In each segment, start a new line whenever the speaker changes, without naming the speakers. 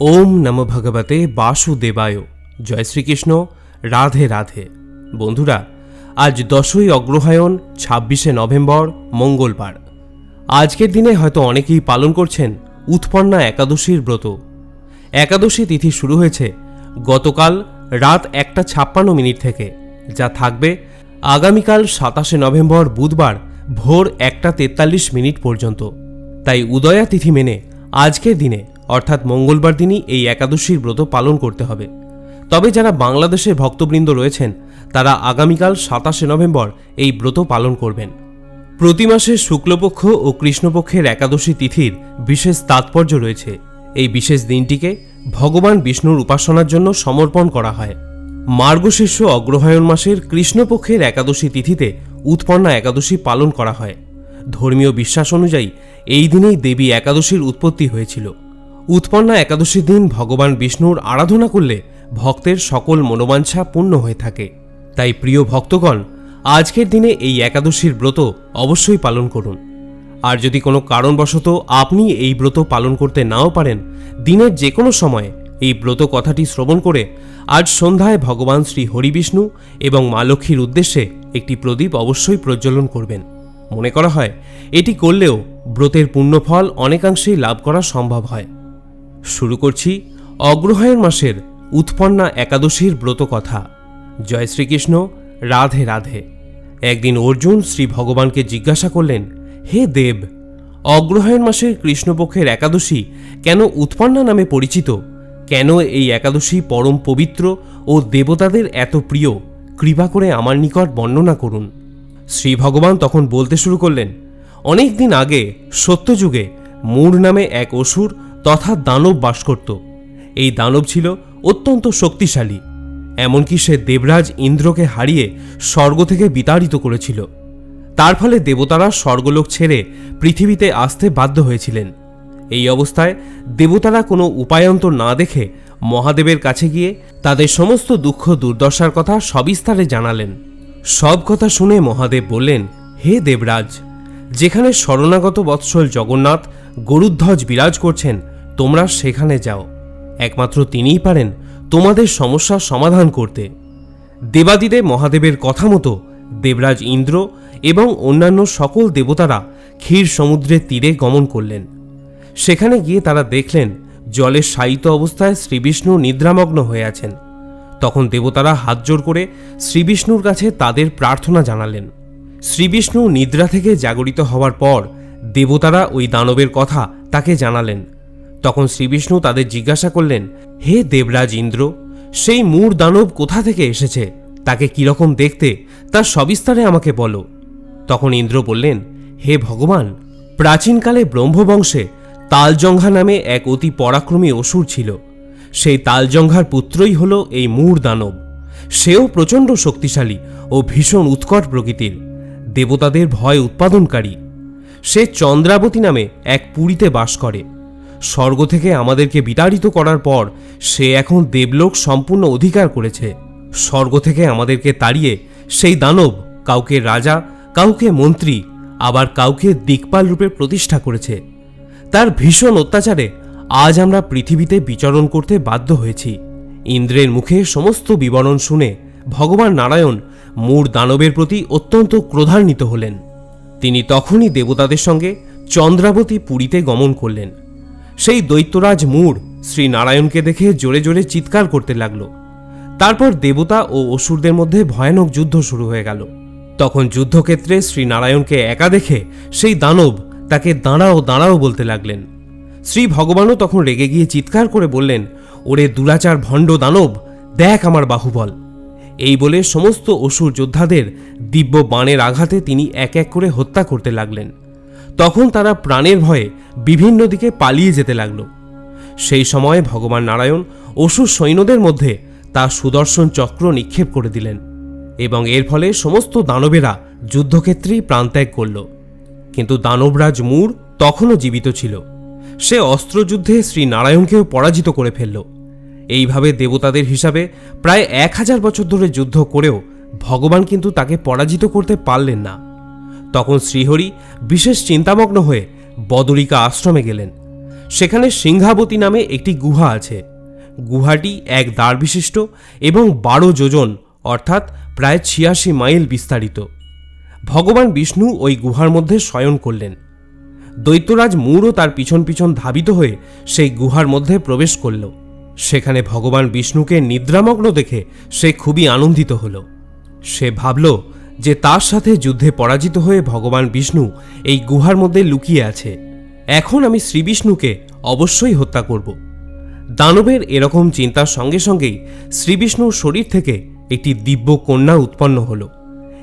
ওম নম ভগবতে বাসুদেবায়। জয় শ্রীকৃষ্ণ। রাধে রাধে। বন্ধুরা, আজ দশই অগ্রহায়ণ, ছাব্বিশে নভেম্বর, মঙ্গলবার। আজকের দিনে হয়তো অনেকেই পালন করছেন উৎপন্না একাদশীর ব্রত। একাদশী তিথি শুরু হয়েছে গতকাল রাত একটা ছাপ্পান্ন মিনিট থেকে, যা থাকবে আগামীকাল সাতাশে নভেম্বর বুধবার ভোর একটা তেতাল্লিশ মিনিট পর্যন্ত। তাই উদয়া তিথি মেনে আজকের দিনে অর্থাৎ মঙ্গলবার দিনই এই একাদশীর ব্রত পালন করতে হবে। তবে যারা বাংলাদেশের ভক্তবৃন্দ রয়েছেন, তারা আগামীকাল সাতাশে নভেম্বর এই ব্রত পালন করবেন। প্রতি মাসে শুক্লপক্ষ ও কৃষ্ণপক্ষের একাদশী তিথির বিশেষ তাৎপর্য রয়েছে। এই বিশেষ দিনটিকে ভগবান বিষ্ণুর উপাসনার জন্য সমর্পণ করা হয়। মার্গশীর্ষ অগ্রহায়ণ মাসের কৃষ্ণপক্ষের একাদশী তিথিতে উৎপন্না একাদশী পালন করা হয়। ধর্মীয় বিশ্বাস অনুযায়ী এই দিনেই দেবী একাদশীর উৎপত্তি হয়েছিল। উৎপন্না একাদশীর দিন ভগবান বিষ্ণুর আরাধনা করলে ভক্তের সকল মনোবাঞ্ছা পূর্ণ হয়ে থাকে। তাই প্রিয় ভক্তগণ, আজকের দিনে এই একাদশীর ব্রত অবশ্যই পালন করুন। আর যদি কোনো কারণবশত আপনি এই ব্রত পালন করতে নাও পারেন, দিনের যে কোনো সময়ে এই ব্রত কথাটি শ্রবণ করে আজ সন্ধ্যায় ভগবান শ্রী হরিবিষ্ণু এবং মা লক্ষ্মীর উদ্দেশ্যে একটি প্রদীপ অবশ্যই প্রজ্বলন করবেন। মনে করা হয়, এটি করলেও ব্রতের পুণ্যফল অনেকাংশেই লাভ করা সম্ভব হয়। শুরু করছি অগ্রহায়ণ মাসের উৎপন্না একাদশীর ব্রত কথা। জয় শ্রীকৃষ্ণ, রাধে রাধে। একদিন অর্জুন শ্রী ভগবানকে জিজ্ঞাসা করলেন, হে দেব, অগ্রহায়ণ মাসের কৃষ্ণপক্ষের একাদশী কেন উৎপন্না নামে পরিচিত? কেন এই একাদশী পরম পবিত্র ও দেবতাদের এত প্রিয়? কৃপা করে আমার নিকট বর্ণনা করুন। শ্রী ভগবান তখন বলতে শুরু করলেন, অনেক দিন আগে সত্যযুগে মূর নামে এক অসুর তথা দানব বাস করত। এই দানব ছিল অত্যন্ত শক্তিশালী, এমনকি সে দেবরাজ ইন্দ্রকে হারিয়ে স্বর্গ থেকে বিতাড়িত করেছিল। তার ফলে দেবতারা স্বর্গলোক ছেড়ে পৃথিবীতে আসতে বাধ্য হয়েছিলেন। এই অবস্থায় দেবতারা কোনো উপায়ন্তর না দেখে মহাদেবের কাছে গিয়ে তাদের সমস্ত দুঃখ দুর্দশার কথা সবিস্তারে জানালেন। সব কথা শুনে মহাদেব বললেন, হে দেবরাজ, যেখানে শরণাগত বৎসল জগন্নাথ গরুধ্বজ বিরাজ করছেন, তোমরা সেখানে যাও। একমাত্র তিনিই পারেন তোমাদের সমস্যার সমাধান করতে। দেবাদিদেব মহাদেবের কথা মতো দেবরাজ ইন্দ্র এবং অন্যান্য সকল দেবতারা ক্ষীর সমুদ্রের তীরে গমন করলেন। সেখানে গিয়ে তারা দেখলেন, জলে শায়িত অবস্থায় শ্রীবিষ্ণু নিদ্রামগ্ন হয়ে আছেন। তখন দেবতারা হাত জোর করে শ্রীবিষ্ণুর কাছে তাদের প্রার্থনা জানালেন। শ্রীবিষ্ণু নিদ্রা থেকে জাগরিত হওয়ার পর দেবতারা ওই দানবের কথা তাকে জানালেন। তখন শ্রীবিষ্ণু তাদের জিজ্ঞাসা করলেন, হে দেবরাজ ইন্দ্র, সেই মূর দানব কোথা থেকে এসেছে? তাকে কীরকম দেখতে? তার সবিস্তারে আমাকে বলো। তখন ইন্দ্র বললেন, হে ভগবান, প্রাচীনকালে ব্রহ্মবংশে তালজঙ্ঘা নামে এক অতি পরাক্রমী অসুর ছিল। সেই তালজঙ্ঘার পুত্রই হল এই মূর দানব। সেও প্রচণ্ড শক্তিশালী ও ভীষণ উৎকট প্রকৃতির। দেবতাদের ভয় উৎপাদনকারী। সে চন্দ্রাবতী নামে এক পুরীতে বাস করে। স্বর্গ থেকে আমাদেরকে বিতাড়িত করার পর সে এখন দেবলোক সম্পূর্ণ অধিকার করেছে। স্বর্গ থেকে আমাদেরকে তাড়িয়ে সেই দানব কাউকে রাজা, কাউকে মন্ত্রী, আবার কাউকে দিকপাল রূপে প্রতিষ্ঠা করেছে। তার ভীষণ অত্যাচারে আজ আমরা পৃথিবীতে বিচরণ করতে বাধ্য হয়েছি। ইন্দ্রের মুখে সমস্ত বিবরণ শুনে ভগবান নারায়ণ মূর দানবের প্রতি অত্যন্ত ক্রোধান্বিত হলেন। তিনি তখনই দেবতাদের সঙ্গে চন্দ্রাবতী পুরীতে গমন করলেন। সেই দৈত্যরাজ মূর শ্রী নারায়ণকে দেখে জোরে জোরে চিৎকার করতে লাগল। তারপর দেবতা ও অসুরদের মধ্যে ভয়ানক যুদ্ধ শুরু হয়ে গেল। তখন যুদ্ধক্ষেত্রে শ্রীনারায়ণকে একা দেখে সেই দানব তাকে দাঁড়াও দাঁড়াও বলতে লাগলেন। শ্রী ভগবানও তখন রেগে গিয়ে চিৎকার করে বললেন, ওরে দুরাচার ভণ্ড দানব, দেখ আমার বাহুবল। এই বলে সমস্ত অসুর যোদ্ধাদের দিব্য বাণের আঘাতে তিনি এক এক করে হত্যা করতে লাগলেন। তখন তারা প্রাণের ভয়ে বিভিন্ন দিকে পালিয়ে যেতে লাগল। সেই সময় ভগবান নারায়ণ অসুর সৈন্যদের মধ্যে তার সুদর্শন চক্র নিক্ষেপ করে দিলেন এবং এর ফলে সমস্ত দানবেরা যুদ্ধক্ষেত্রেই প্রাণত্যাগ করল। কিন্তু দানবরাজ মূর তখনও জীবিত ছিল। সে অস্ত্রযুদ্ধে শ্রী নারায়ণকেও পরাজিত করে ফেলল। এইভাবে দেবতাদের হিসাবে প্রায় এক হাজার বছর ধরে যুদ্ধ করেও ভগবান কিন্তু তাকে পরাজিত করতে পারলেন না। তখন শ্রীহরি বিশেষ চিন্তামগ্ন হয়ে বদরিকা আশ্রমে গেলেন। সেখানে সিংহাবতী নামে একটি গুহা আছে। গুহাটি এক দ্বার বিশিষ্ট এবং বারো যোজন, অর্থাৎ প্রায় ছিয়াশি মাইল বিস্তারিত। ভগবান বিষ্ণু ওই গুহার মধ্যে শয়ন করলেন। দৈত্যরাজ মূরও তার পিছন পিছন ধাবিত হয়ে সেই গুহার মধ্যে প্রবেশ করল। সেখানে ভগবান বিষ্ণুকে নিদ্রামগ্ন দেখে সে খুবই আনন্দিত হল। সে ভাবল যে তার সাথে যুদ্ধে পরাজিত হয়ে ভগবান বিষ্ণু এই গুহার মধ্যে লুকিয়ে আছে। এখন আমি শ্রীবিষ্ণুকে অবশ্যই হত্যা করব। দানবের এরকম চিন্তার সঙ্গে সঙ্গেই শ্রীবিষ্ণুর শরীর থেকে একটি দিব্য কন্যা উৎপন্ন হল।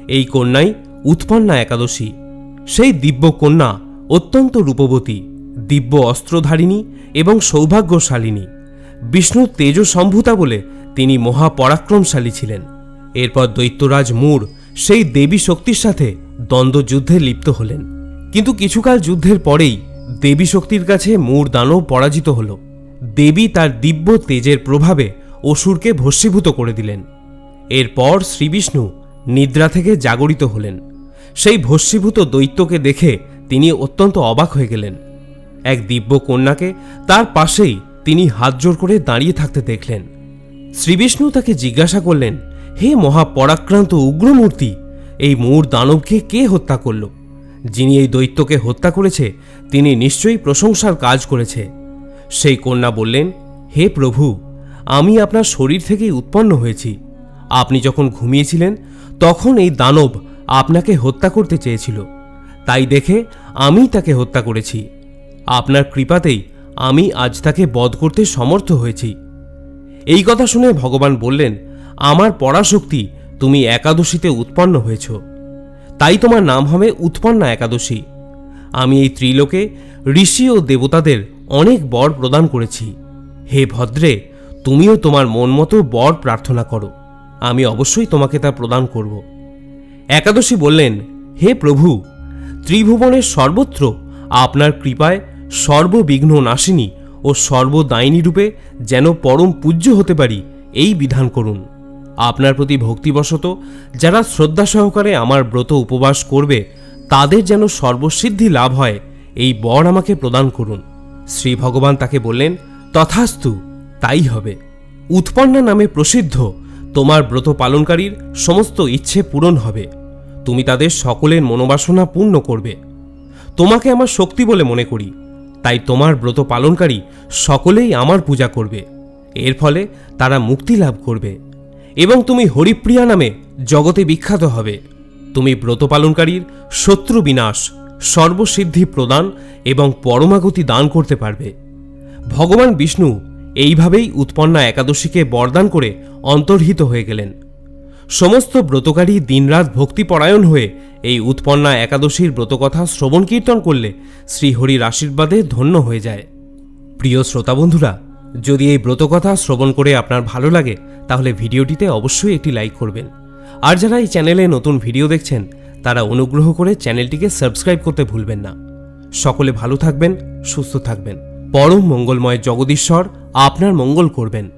এই কন্যাই উৎপন্না একাদশী। সেই দিব্য কন্যা অত্যন্ত রূপবতী, দিব্য অস্ত্রধারিণী এবং সৌভাগ্যশালিনী। বিষ্ণুর তেজ সম্ভূতা বলে তিনি মহাপরাক্রমশালী ছিলেন। এরপর দৈত্যরাজ মূর সেই দেবী শক্তির সাথে দ্বন্দ্বযুদ্ধে লিপ্ত হলেন। কিন্তু কিছুকাল যুদ্ধের পরেই দেবী শক্তির কাছে মূর দানব পরাজিত হল। দেবী তার দিব্য তেজের প্রভাবে অসুরকে ভস্মীভূত করে দিলেন। এরপর শ্রীবিষ্ণু নিদ্রা থেকে জাগরিত হলেন। সেই ভস্মীভূত দৈত্যকে দেখে তিনি অত্যন্ত অবাক হয়ে গেলেন। এক দিব্য কন্যাকে তার পাশেই তিনি হাত জোর করে দাঁড়িয়ে থাকতে দেখলেন। শ্রীবিষ্ণু তাকে জিজ্ঞাসা করলেন, হে মহাপরাক্রান্ত উগ্রমূর্তি, এই মূর দানবকে কে হত্যা করল? যিনি এই দৈত্যকে হত্যা করেছে, তিনি নিশ্চয়ই প্রশংসার কাজ করেছে। সেই কন্যা বললেন, হে প্রভু, আমি আপনার শরীর থেকেই উৎপন্ন হয়েছি। আপনি যখন ঘুমিয়েছিলেন, তখন এই দানব আপনাকে হত্যা করতে চেয়েছিল। তাই দেখে আমি তাকে হত্যা করেছি। আপনার কৃপাতেই আমি আজ তাকে বধ করতে সমর্থ হয়েছি। এই কথা শুনে ভগবান বললেন, আমার পরাশক্তি, তুমি একাদশীতে উৎপন্ন হয়েছ। তাই তোমার নাম হবে উৎপন্না একাদশী। আমি এই ত্রিলোকে ঋষি ও দেবতাদের অনেক বর প্রদান করেছি। হে ভদ্রে, তুমিও তোমার মন মতো বর প্রার্থনা করো। আমি অবশ্যই তোমাকে তা প্রদান করব। একাদশী বললেন, হে প্রভু, ত্রিভুবনের সর্বত্র আপনার কৃপায় সর্ববিঘ্ন নাশিনী ও সর্বদায়িনী রূপে যেন পরম পূজ্য হতে পারি, এই বিধান করুন। আপনার প্রতি ভক্তিবশত যারা শ্রদ্ধা সহকারে আমার ব্রত উপবাস করবে, তাদের যেন সর্বসিদ্ধি লাভ হয়, এই বর আমাকে প্রদান করুন। শ্রী ভগবান তাকে বললেন, তথাস্তু, তাই হবে। উৎপন্না নামে প্রসিদ্ধ, তোমার ব্রত পালনকারীর সমস্ত ইচ্ছে পূরণ হবে। তুমি তাদের সকলের মনোবাসনা পূর্ণ করবে। তোমাকে আমার শক্তি বলে মনে করি। তাই তোমার ব্রত পালনকারী সকলেই আমার পূজা করবে। এর ফলে তারা মুক্তি লাভ করবে। এবং তুমি হরিপ্রিয়া নামে জগতে বিখ্যাত হবে। তুমি ব্রত পালনকারীর শত্রু বিনাশ, সর্বসিদ্ধি প্রদান এবং পরমাগতি দান করতে পারবে। ভগবান বিষ্ণু এইভাবেই উৎপন্না একাদশীকে বরদান করে অন্তর্হিত হয়ে গেলেন। সমস্ত ব্রতকারী দিনরাত ভক্তিপরায়ণ হয়ে এই উৎপন্না একাদশীর ব্রতকথা শ্রবণ কীর্তন করলে শ্রীহরির আশীর্বাদে ধন্য হয়ে যায়। প্রিয় শ্রোতা বন্ধুরা, যদি এই ব্রতকথা শ্রবণ করে আপনার ভালো লাগে, তাহলে ভিডিওটিতে অবশ্যই একটি লাইক করবেন। আর যারা এই চ্যানেলে নতুন ভিডিও দেখছেন, তারা অনুগ্রহ করে চ্যানেলটিকে সাবস্ক্রাইব করতে ভুলবেন না। সকলে ভালো থাকবেন, সুস্থ থাকবেন। পরম মঙ্গলময় জগদীশ্বর আপনার মঙ্গল করবেন।